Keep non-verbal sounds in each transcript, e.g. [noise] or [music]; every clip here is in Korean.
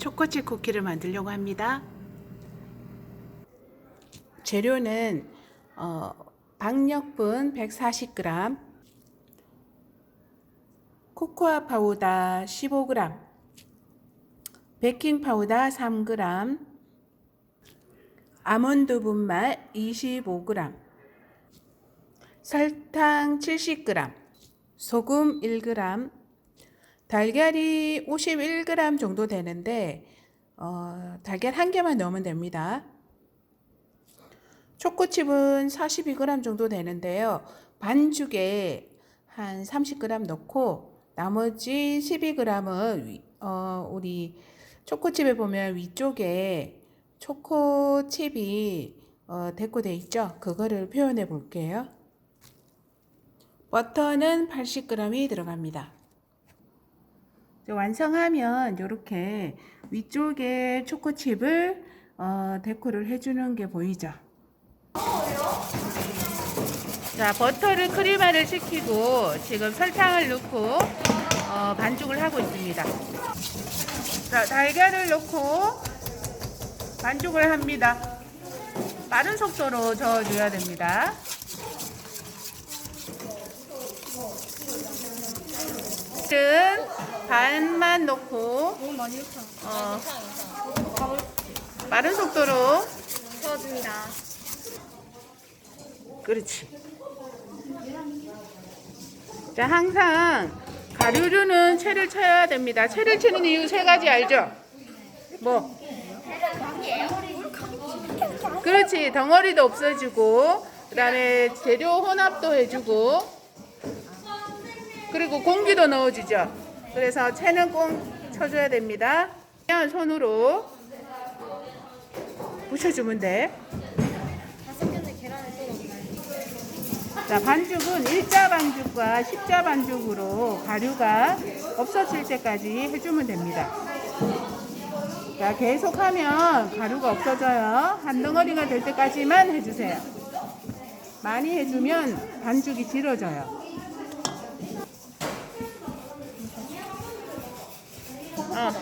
초코칩 쿠키를 만들려고 합니다. 재료는 어, 박력분 140g, 코코아 파우더 15g, 베이킹 파우더 3g, 아몬드 분말 25g, 설탕 70g, 소금 1g, 달걀이 51g 정도 되는데 어, 달걀 한 개만 넣으면 됩니다. 초코칩은 42g 정도 되는데요. 반죽에 한 30g 넣고 나머지 12g은 어, 우리 초코칩에 보면 위쪽에 초코칩이 어, 데코 돼 있죠. 그거를 표현해 볼게요. 버터는 80g이 들어갑니다. 완성하면 이렇게 위쪽에 초코칩을 어, 데코를 해주는 게 보이죠. 자, 버터를 크리마를 시키고 지금 설탕을 넣고 어, 반죽을 하고 있습니다. 자, 달걀을 넣고 반죽을 합니다. 빠른 속도로 저어줘야 됩니다. 은 반만 넣고 너무 많이 넣죠. 어, 빠른 속도로 저어줍니다. 그렇지. 자, 항상 가루류는 채를 쳐야 됩니다. 채를 치는 이유 세 가지 알죠? 뭐? 그렇지. 덩어리도 없어지고, 그 다음에 재료 혼합도 해주고, 그리고 공기도 넣어주죠. 그래서 채는 꼭 쳐줘야 됩니다. 그냥 손으로 부셔주면 돼. 자, 반죽은 일자 반죽과 십자 반죽으로 가루가 없어질 때까지 해주면 됩니다. 자, 계속하면 가루가 없어져요. 한 덩어리가 될 때까지만 해주세요. 많이 해주면 반죽이 질어져요. 어.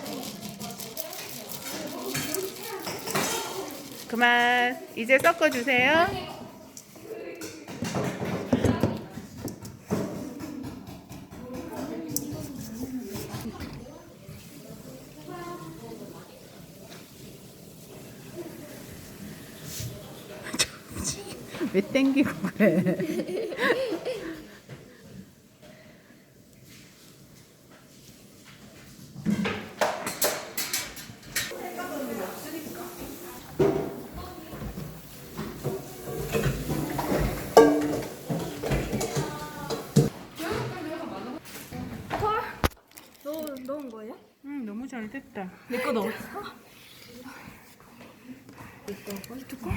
그만. 이제 섞어주세요. 왜 땡기고 그래? [laughs] 잘 됐다. 내거 넣었어? 내 거, 뚜껑?